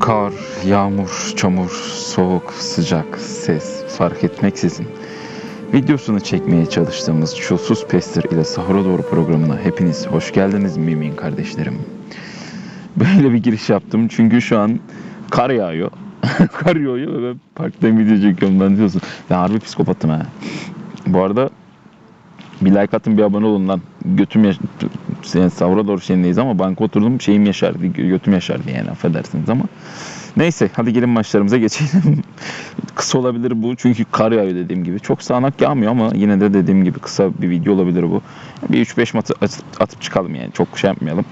Kar, yağmur, çamur, soğuk, sıcak, ses fark etmeksizin videosunu çekmeye çalıştığımız Çulsuz Pester ile Sahura Doğru programına hepiniz hoş geldiniz mümin kardeşlerim. Böyle bir giriş yaptım çünkü şu an kar yağıyor. kar yağıyor ve ben parktayım video çekiyorum ben diyorsun. Ben harbi psikopatım ha. Bu arada bir like atın bir abone olun lan. Götüm yaş... Yani Savra doğru şeyindeyiz ama banka oturdum şeyim yaşardı. Götüm yaşardı yani affedersiniz ama. Neyse hadi gelin maçlarımıza geçelim. kısa olabilir bu çünkü kar yağıyor dediğim gibi. Çok sağanak yağmıyor ama yine de dediğim gibi kısa bir video olabilir bu. Bir 3-5 matı atıp, çıkalım yani çok şey yapmayalım.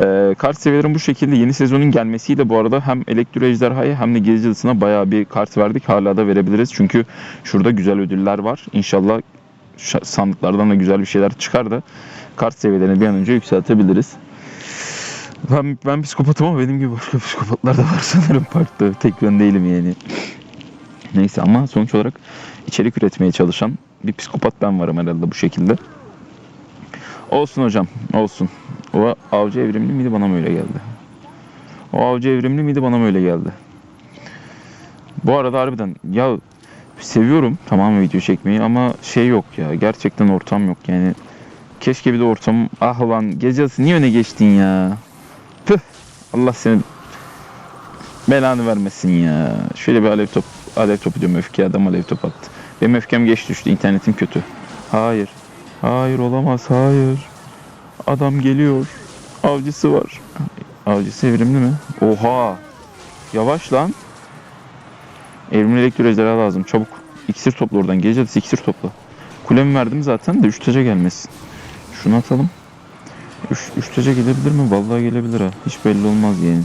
Ee, kart seviyelerin bu şekilde yeni sezonun gelmesiyle bu arada hem Elektro Ejderha'ya hem de Gezi Yıldızı'na bayağı bir kart verdik. Hala da verebiliriz çünkü şurada güzel ödüller var. İnşallah şa- sandıklardan da güzel bir şeyler çıkar da kart seviyelerini bir an önce yükseltebiliriz. Ben, ben psikopatım ama benim gibi başka psikopatlar da var sanırım parkta. Tek ben değilim yani. Neyse ama sonuç olarak içerik üretmeye çalışan bir psikopat ben varım herhalde bu şekilde. Olsun hocam, olsun. O avcı evrimli miydi bana mı öyle geldi? O avcı evrimli miydi bana mı öyle geldi? Bu arada harbiden ya seviyorum tamam video çekmeyi ama şey yok ya gerçekten ortam yok yani. Keşke bir de ortam ah ulan gece yarısı niye öne geçtin ya? Püh Allah seni belanı vermesin ya. Şöyle bir alev top alev topu diyorum öfke adam alev top attı. Benim öfkem geç düştü internetim kötü. Hayır. Hayır olamaz hayır. Adam geliyor. Avcısı var. Avcısı evrimli mi? Oha. Yavaş lan. Evrimli elektro ejderha lazım. Çabuk. İksir topla oradan. Gece iksir topla. Kulemi verdim zaten de 3 taca gelmesin. Şunu atalım. 3 üç taca gelebilir mi? Vallahi gelebilir ha. Hiç belli olmaz yani.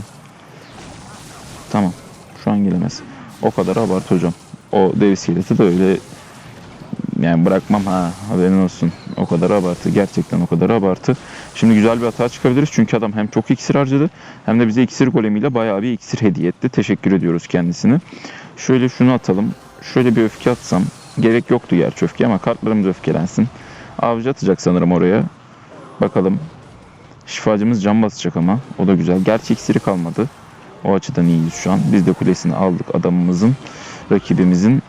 Tamam. Şu an gelemez. O kadar abart hocam. O dev iskeleti de öyle yani bırakmam ha haberin olsun. O kadar abartı. Gerçekten o kadar abartı. Şimdi güzel bir hata çıkabiliriz. Çünkü adam hem çok iksir harcadı hem de bize iksir golemiyle bayağı bir iksir hediye etti. Teşekkür ediyoruz kendisine. Şöyle şunu atalım. Şöyle bir öfke atsam. Gerek yoktu gerçi öfke ama kartlarımız öfkelensin. Avcı atacak sanırım oraya. Bakalım. Şifacımız can basacak ama. O da güzel. Gerçi iksiri kalmadı. O açıdan iyiyiz şu an. Biz de kulesini aldık adamımızın, rakibimizin.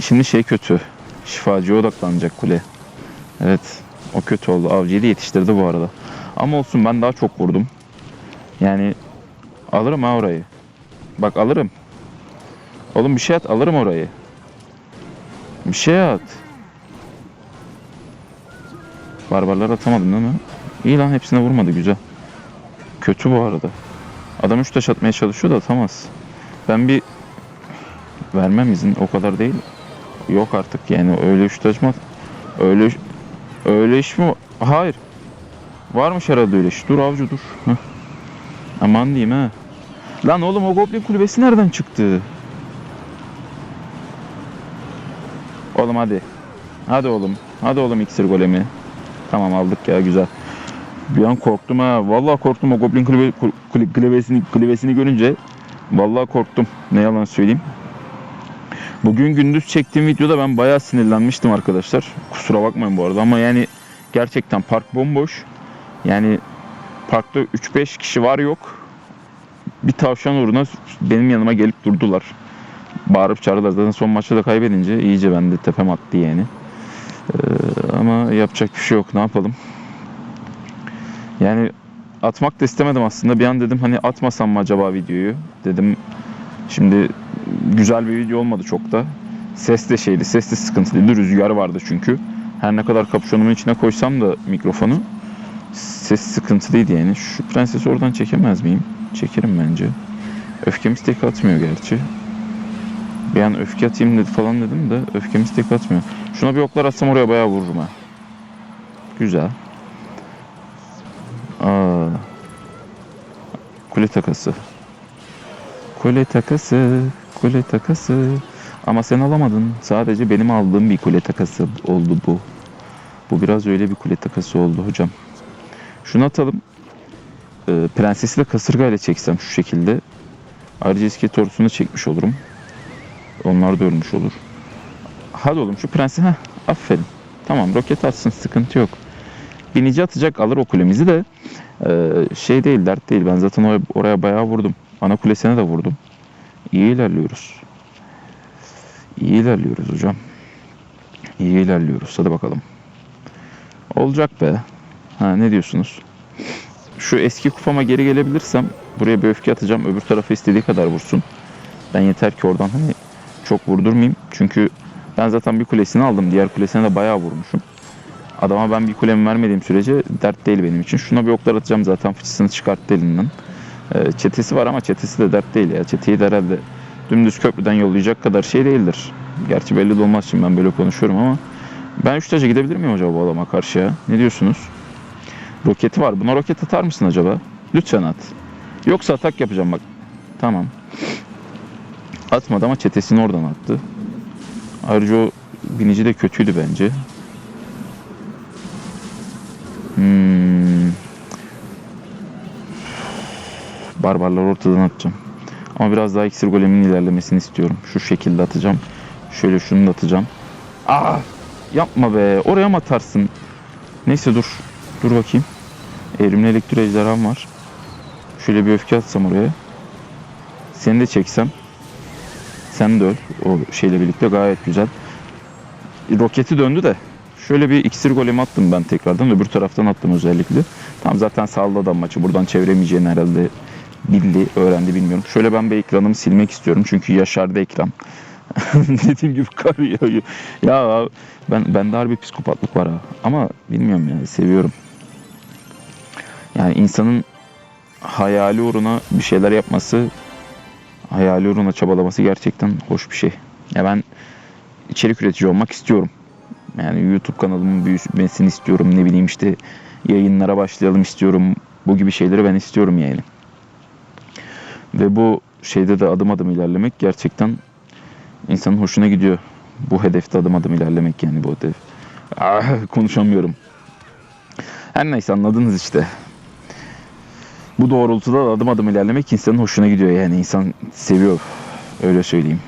Şimdi şey kötü. Şifacıya odaklanacak kule. Evet. O kötü oldu. Avcıyı da yetiştirdi bu arada. Ama olsun ben daha çok vurdum. Yani alırım ha orayı. Bak alırım. Oğlum bir şey at alırım orayı. Bir şey at. Barbarlar atamadım değil mi? İyi lan hepsine vurmadı güzel. Kötü bu arada. Adam 3 taş atmaya çalışıyor da atamaz. Ben bir vermem izin o kadar değil. Yok artık yani öyle 3 taş mı? Öyle öyle iş mi? Hayır. Varmış herhalde öyle iş. Dur avcı dur. Heh. Aman diyeyim ha. Lan oğlum o goblin kulübesi nereden çıktı? Oğlum hadi. Hadi oğlum. Hadi oğlum iksir golemi. Tamam aldık ya güzel. Bir an korktum ha. Vallahi korktum o Goblin kulübe, kulü- kulübesini, kulübesini görünce. Vallahi korktum. Ne yalan söyleyeyim. Bugün gündüz çektiğim videoda ben bayağı sinirlenmiştim arkadaşlar. Kusura bakmayın bu arada ama yani gerçekten park bomboş. Yani parkta 3-5 kişi var yok. Bir tavşan uğruna benim yanıma gelip durdular. Bağırıp çağırdılar. Zaten son maçta da kaybedince iyice bende tepem attı yani. Ee, ama yapacak bir şey yok. Ne yapalım? Yani atmak da istemedim aslında. Bir an dedim hani atmasam mı acaba videoyu? Dedim şimdi güzel bir video olmadı çok da. Ses de şeydi, ses de sıkıntılıydı. Rüzgar vardı çünkü. Her ne kadar kapşonumun içine koysam da mikrofonu ses sıkıntılıydı yani. Şu prensesi oradan çekemez miyim? Çekerim bence. Öfkemiz tek atmıyor gerçi. Bir an öfke atayım dedi falan dedim de öfkemiz tek atmıyor. Şuna bir oklar atsam oraya bayağı vururum ha. Güzel. Aa. Kule takası. Kule takası. Kule takası. Ama sen alamadın. Sadece benim aldığım bir kule takası oldu bu. Bu biraz öyle bir kule takası oldu hocam. Şunu atalım. Ee, prensesi de kasırgayla çeksem şu şekilde. Ayrıca iskelet ordusunu çekmiş olurum. Onlar da ölmüş olur. Hadi oğlum şu prensi. Heh, aferin. Tamam roket atsın sıkıntı yok. Binici atacak alır o kulemizi de. Ee, şey değil dert değil. Ben zaten oraya, oraya bayağı vurdum. Ana kulesine de vurdum. İyi ilerliyoruz. İyi ilerliyoruz hocam. İyi ilerliyoruz. Hadi bakalım. Olacak be. Ha ne diyorsunuz? Şu eski kupama geri gelebilirsem buraya bir öfke atacağım. Öbür tarafa istediği kadar vursun. Ben yeter ki oradan hani çok vurdurmayayım. Çünkü ben zaten bir kulesini aldım. Diğer kulesine de bayağı vurmuşum. Adama ben bir kulemi vermediğim sürece dert değil benim için. Şuna bir oklar atacağım zaten fıçısını çıkarttı elinden. Ee, çetesi var ama çetesi de dert değil ya. Çeteyi de herhalde dümdüz köprüden yollayacak kadar şey değildir. Gerçi belli de olmaz şimdi ben böyle konuşuyorum ama ben 3 taca gidebilir miyim acaba bu adama karşı ya? Ne diyorsunuz? Roketi var. Buna roket atar mısın acaba? Lütfen at. Yoksa atak yapacağım bak. Tamam. Atmadı ama çetesini oradan attı. Ayrıca o binici de kötüydü bence. Hmm. Barbarlar ortadan atacağım. Ama biraz daha iksir golemin ilerlemesini istiyorum. Şu şekilde atacağım. Şöyle şunu da atacağım. Aa! Yapma be. Oraya mı atarsın? Neyse dur. Dur bakayım. Evrimli elektro ejderham var. Şöyle bir öfke atsam oraya. Seni de çeksem. Sen de. O şeyle birlikte gayet güzel. Roketi döndü de. Şöyle bir iksir golemi attım ben tekrardan. Öbür taraftan attım özellikle. Tam zaten sağladı adam maçı. Buradan çeviremeyeceğini herhalde bildi, öğrendi bilmiyorum. Şöyle ben bir ekranımı silmek istiyorum. Çünkü yaşardı ekran. Dediğim gibi kar yağıyor. Ya ben bende harbi psikopatlık var ha. Ama bilmiyorum yani seviyorum. Yani insanın hayali uğruna bir şeyler yapması, hayali uğruna çabalaması gerçekten hoş bir şey. Ya ben içerik üretici olmak istiyorum. Yani YouTube kanalımın büyümesini istiyorum. Ne bileyim işte yayınlara başlayalım istiyorum. Bu gibi şeyleri ben istiyorum yani. Ve bu şeyde de adım adım ilerlemek gerçekten insanın hoşuna gidiyor. Bu hedefte adım adım ilerlemek yani bu hedef. Ah, konuşamıyorum. Her neyse anladınız işte. Bu doğrultuda da adım adım ilerlemek insanın hoşuna gidiyor yani insan seviyor öyle söyleyeyim.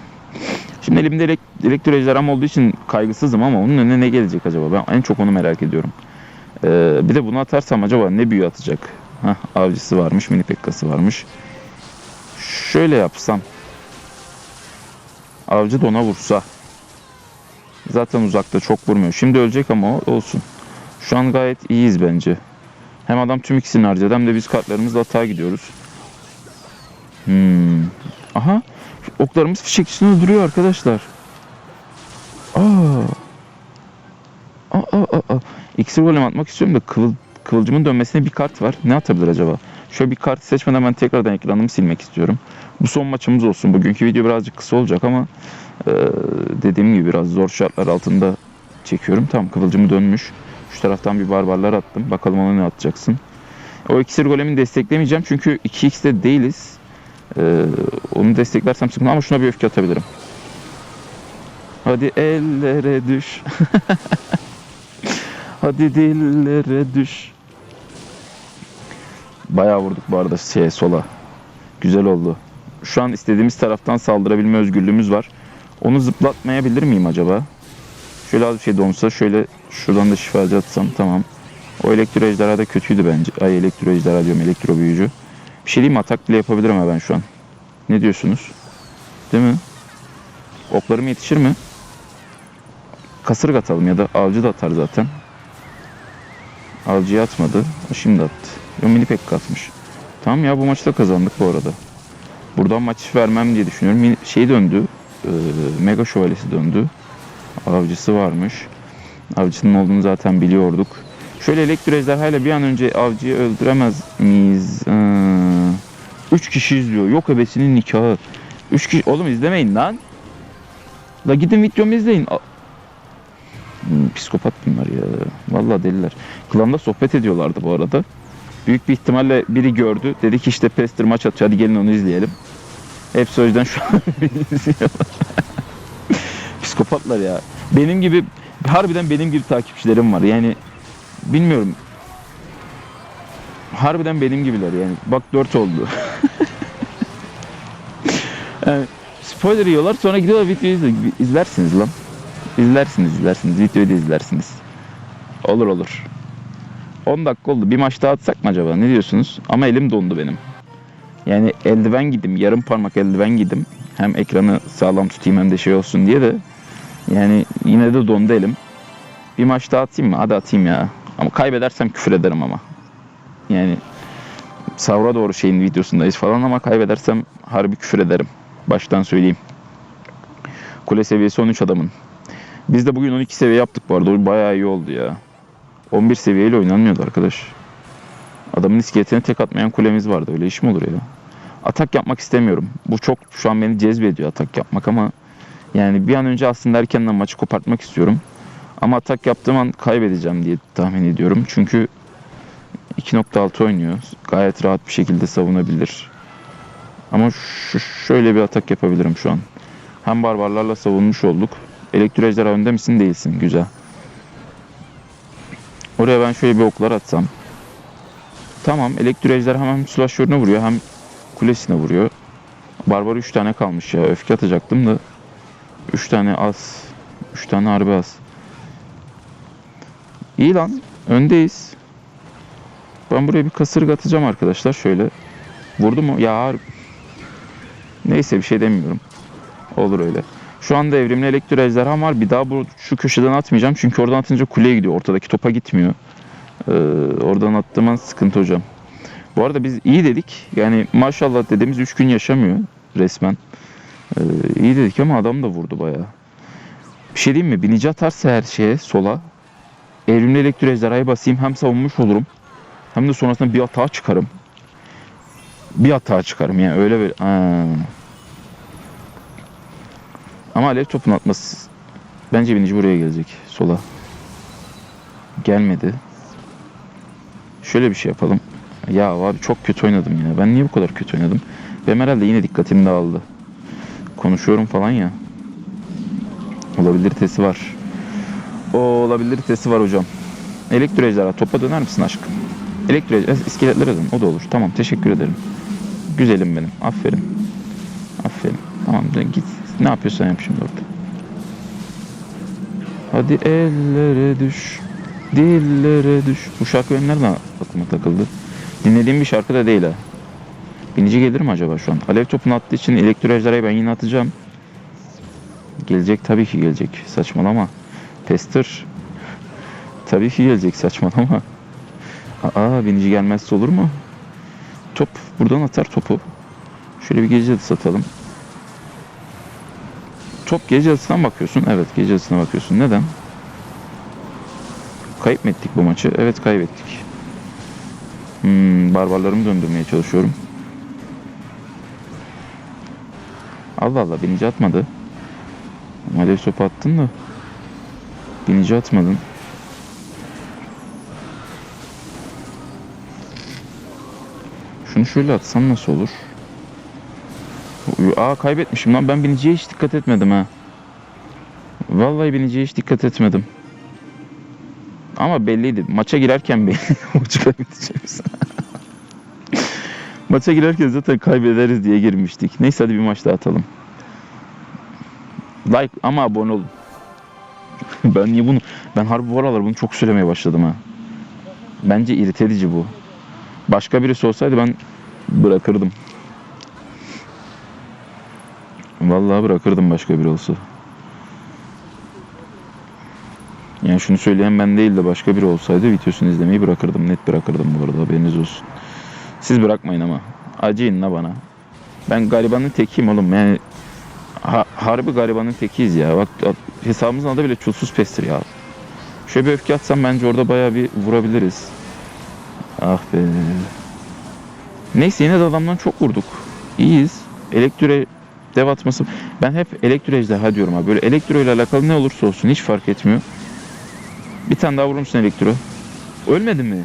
Şimdi elimde elek- elektro ejderham olduğu için kaygısızım ama onun önüne ne gelecek acaba? Ben en çok onu merak ediyorum. Ee, bir de bunu atarsam acaba ne büyü atacak? Hah, avcısı varmış, mini pekkası varmış. Şöyle yapsam. Avcı da ona vursa. Zaten uzakta çok vurmuyor. Şimdi ölecek ama olsun. Şu an gayet iyiyiz bence. Hem adam tüm ikisini harcadı hem de biz kartlarımızla hata gididiyoruz. Hmm. Aha. Oklarımız fişek üstünde duruyor arkadaşlar. Aa. Aa, aa, aa. İksir golem atmak istiyorum da kıvıl, kıvılcımın dönmesine bir kart var. Ne atabilir acaba? Şöyle bir kart seçmeden ben tekrardan ekranımı silmek istiyorum. Bu son maçımız olsun. Bugünkü video birazcık kısa olacak ama e, dediğim gibi biraz zor şartlar altında çekiyorum. Tamam kıvılcımı dönmüş. Şu taraftan bir barbarlar attım. Bakalım ona ne atacaksın. O iksir golemini desteklemeyeceğim çünkü 2x'te değiliz. Ee, onu desteklersem sıkıntı ama şuna bir öfke atabilirim. Hadi ellere düş. Hadi dillere düş. Bayağı vurduk bu arada şeye sola. Güzel oldu. Şu an istediğimiz taraftan saldırabilme özgürlüğümüz var. Onu zıplatmayabilir miyim acaba? Şöyle az bir şey donsa şöyle şuradan da şifacı atsam tamam. O elektro ejderha da kötüydü bence. Ay elektro ejderha diyorum elektro büyücü. Bir şey diyeyim? Atak bile yapabilirim ha ben şu an. Ne diyorsunuz? Değil mi? Oklarım yetişir mi? Kasırga atalım ya da avcı da atar zaten. Avcıya atmadı. Şimdi attı. Yo mini pek atmış. Tamam ya bu maçta kazandık bu arada. Buradan maç vermem diye düşünüyorum. Şey döndü. e, Mega şövalyesi döndü. Avcısı varmış. Avcının olduğunu zaten biliyorduk. Şöyle elektro ejderhayla bir an önce avcıyı öldüremez miyiz? Ee, üç kişi izliyor. Yok ebesinin nikahı. Üç kişi... Oğlum izlemeyin lan. La gidin videomu izleyin. A- Hmm, psikopat bunlar ya. Vallahi deliler. Klanda sohbet ediyorlardı bu arada. Büyük bir ihtimalle biri gördü. Dedi ki işte Pester maç atıyor. Hadi gelin onu izleyelim. Hepsi o yüzden şu an izliyorlar. Psikopatlar ya. Benim gibi harbiden benim gibi takipçilerim var. Yani bilmiyorum. Harbiden benim gibiler yani. Bak 4 oldu. yani spoiler yiyorlar sonra gidiyorlar videoyu izle- izlersiniz lan. İzlersiniz izlersiniz. Videoyu da izlersiniz. Olur olur. 10 dakika oldu. Bir maç daha atsak mı acaba? Ne diyorsunuz? Ama elim dondu benim. Yani eldiven giydim. Yarım parmak eldiven giydim. Hem ekranı sağlam tutayım hem de şey olsun diye de. Yani yine de dondu elim. Bir maç daha atayım mı? Hadi atayım ya. Ama kaybedersem küfür ederim ama. Yani Savra doğru şeyin videosundayız falan ama kaybedersem harbi küfür ederim. Baştan söyleyeyim. Kule seviyesi 13 adamın. Biz de bugün 12 seviye yaptık bu arada. O bayağı iyi oldu ya. 11 seviyeyle oynanmıyordu arkadaş. Adamın iskeletine tek atmayan kulemiz vardı. Öyle iş mi olur ya? Atak yapmak istemiyorum. Bu çok şu an beni cezbediyor atak yapmak ama yani bir an önce aslında erkenden maçı kopartmak istiyorum. Ama atak yaptığım an kaybedeceğim diye tahmin ediyorum. Çünkü 2.6 oynuyor. Gayet rahat bir şekilde savunabilir. Ama şöyle bir atak yapabilirim şu an. Hem barbarlarla savunmuş olduk. Elektro önde misin? Değilsin. Güzel. Oraya ben şöyle bir oklar atsam. Tamam. Elektro ejderha hem slasher'ına vuruyor hem kulesine vuruyor. Barbar 3 tane kalmış ya. Öfke atacaktım da 3 tane az. 3 tane harbi az. İyi lan. Öndeyiz. Ben buraya bir kasırga atacağım arkadaşlar. Şöyle. Vurdu mu? Ya harbi. Neyse bir şey demiyorum. Olur öyle. Şu anda evrimli elektro ejderham var. Bir daha bu şu köşeden atmayacağım. Çünkü oradan atınca kuleye gidiyor. Ortadaki topa gitmiyor. Ee, oradan attığım sıkıntı hocam. Bu arada biz iyi dedik. Yani maşallah dediğimiz 3 gün yaşamıyor resmen. Ee, iyi dedik ama adam da vurdu bayağı. Bir şey diyeyim mi? Binici atarsa her şeye sola. Evrimli elektro ejderhayı basayım. Hem savunmuş olurum. Hem de sonrasında bir hata çıkarım. Bir hata çıkarım yani öyle böyle. Ha. Ama alev topunu atması bence binici buraya gelecek sola. Gelmedi. Şöyle bir şey yapalım. Ya abi çok kötü oynadım ya. Ben niye bu kadar kötü oynadım? Benim herhalde yine dikkatim dağıldı. Konuşuyorum falan ya. Olabilitesi var. O olabilitesi var hocam. Elektro ejderha topa döner misin aşkım? Elektro ejderha iskeletlere dön. O da olur. Tamam teşekkür ederim. Güzelim benim. Aferin. Aferin. Tamam dön git. Ne yapıyorsan yap şimdi orada. Hadi ellere düş. Dillere düş. Bu şarkı benim nereden aklıma takıldı? Dinlediğim bir şarkı da değil ha. Binici gelir mi acaba şu an? Alev topunu attığı için elektro ejderhayı ben yine atacağım. Gelecek tabii ki gelecek. Saçmalama. Tester. Tabii ki gelecek saçmalama. Aa binici gelmezse olur mu? Top buradan atar topu. Şöyle bir gece atısı. Top gece atısına bakıyorsun? Evet gece atısına bakıyorsun. Neden? Kayıp mı ettik bu maçı? Evet kaybettik. Hmm, barbarlarımı döndürmeye çalışıyorum. Allah Allah binici atmadı. Alev sopa attın da. Binici atmadın. Şunu şöyle atsam nasıl olur? Aa kaybetmişim lan ben biniciye hiç dikkat etmedim ha. Vallahi biniciye hiç dikkat etmedim. Ama belliydi. Maça girerken belli maçı kaybedeceğimiz. Maça girerken zaten kaybederiz diye girmiştik. Neyse hadi bir maç daha atalım. Like ama abone olun. ben niye bunu... Ben harbi bu aralar bunu çok söylemeye başladım ha. Bence irite edici bu. Başka birisi olsaydı ben bırakırdım. Vallahi bırakırdım başka biri olsa. Yani şunu söyleyen ben değil de başka biri olsaydı videosunu izlemeyi bırakırdım. Net bırakırdım bu arada haberiniz olsun. Siz bırakmayın ama. Acıyın la bana. Ben garibanın tekiyim oğlum. Yani ha- harbi garibanın tekiyiz ya. Bak hesabımızın adı bile çulsuz pestir ya. Şöyle bir öfke atsam bence orada bayağı bir vurabiliriz. Ah be. Neyse yine de adamdan çok vurduk. İyiyiz. Elektre dev atması. Ben hep elektro ejderha diyorum abi. Böyle elektro ile alakalı ne olursa olsun hiç fark etmiyor. Bir tane daha vurur musun elektro? Ölmedi mi?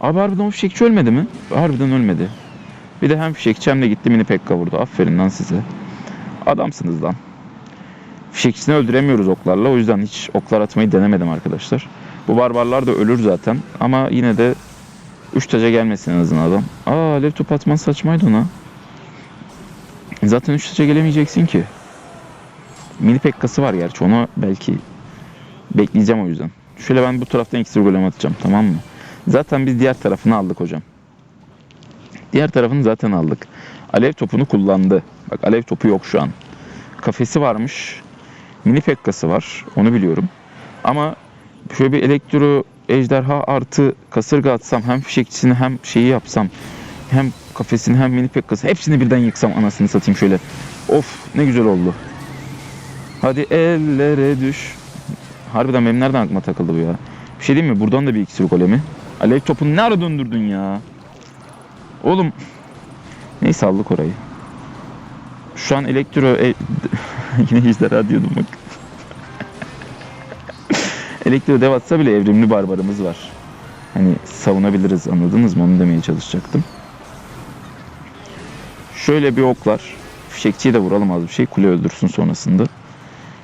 Abi harbiden o fişekçi ölmedi mi? Harbiden ölmedi. Bir de hem fişekçi de gitti mini pekka vurdu. Aferin lan size. Adamsınız lan. Fişekçisini öldüremiyoruz oklarla. O yüzden hiç oklar atmayı denemedim arkadaşlar. Bu barbarlar da ölür zaten. Ama yine de 3 taca gelmesin en azından adam. Aa alev top atman saçmaydı ona. Zaten 3 taca gelemeyeceksin ki. Mini pekkası var gerçi. Onu belki bekleyeceğim o yüzden. Şöyle ben bu taraftan iksir golem atacağım tamam mı? Zaten biz diğer tarafını aldık hocam. Diğer tarafını zaten aldık. Alev topunu kullandı. Bak alev topu yok şu an. Kafesi varmış. Mini pekkası var. Onu biliyorum. Ama şöyle bir elektro ejderha artı kasırga atsam hem fişekçisini hem şeyi yapsam hem kafesini hem mini pekkası hepsini birden yıksam anasını satayım şöyle. Of ne güzel oldu. Hadi ellere düş. Harbiden benim nereden aklıma takıldı bu ya? Bir şey diyeyim mi? Buradan da bir iksir golemi. Alev topunu ne ara döndürdün ya? Oğlum. Neyse aldık orayı. Şu an elektro... E... Yine ejderha diyordum bak. elektro dev atsa bile evrimli barbarımız var. Hani savunabiliriz anladınız mı? Onu demeye çalışacaktım. Şöyle bir oklar. Fişekçiyi de vuralım az bir şey. Kule öldürsün sonrasında.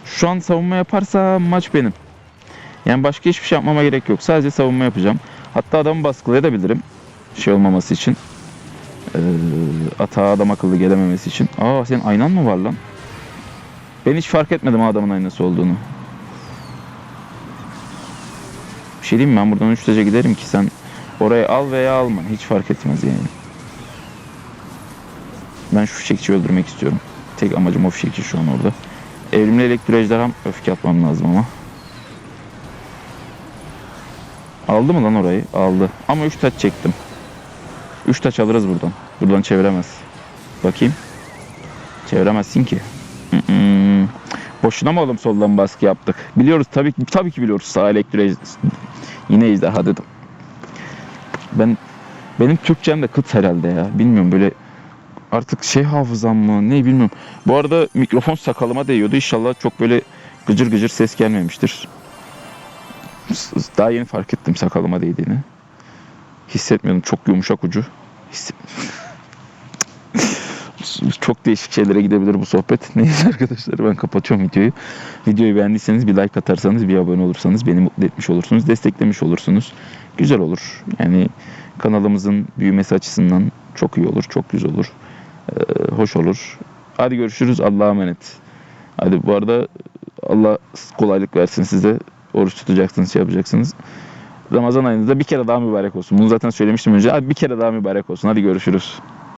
Şu an savunma yaparsa maç benim. Yani başka hiçbir şey yapmama gerek yok. Sadece savunma yapacağım. Hatta adamı baskılayabilirim. Şey olmaması için. Ee, atağa adam akıllı gelememesi için. Aa senin aynan mı var lan? Ben hiç fark etmedim adamın aynası olduğunu. Bir şey diyeyim mi? Ben buradan 3 derece giderim ki sen orayı al veya alma. Hiç fark etmez yani. Ben şu fişekçiyi öldürmek istiyorum. Tek amacım o fişekçi şu an orada. Evrimli elektro ejderham öfke atmam lazım ama. Aldı mı lan orayı? Aldı. Ama 3 taç çektim. 3 taç alırız buradan. Buradan çeviremez. Bakayım. Çeviremezsin ki. Boşuna mı oğlum soldan baskı yaptık? Biliyoruz tabii ki tabii ki biliyoruz sağ elektro ej- yine ejderha dedim. Ben benim Türkçem de kıt herhalde ya. Bilmiyorum böyle artık şey hafızam mı ne bilmiyorum. Bu arada mikrofon sakalıma değiyordu. İnşallah çok böyle gıcır gıcır ses gelmemiştir. Daha yeni fark ettim sakalıma değdiğini. Hissetmiyordum. Çok yumuşak ucu. Çok değişik şeylere gidebilir bu sohbet. Neyse arkadaşlar ben kapatıyorum videoyu. Videoyu beğendiyseniz bir like atarsanız, bir abone olursanız beni mutlu etmiş olursunuz. Desteklemiş olursunuz. Güzel olur. Yani kanalımızın büyümesi açısından çok iyi olur. Çok güzel olur. Ee, hoş olur. Hadi görüşürüz. Allah'a emanet. Hadi bu arada Allah kolaylık versin size. Oruç tutacaksınız, şey yapacaksınız. Ramazan ayınızda bir kere daha mübarek olsun. Bunu zaten söylemiştim önce. Hadi bir kere daha mübarek olsun. Hadi görüşürüz.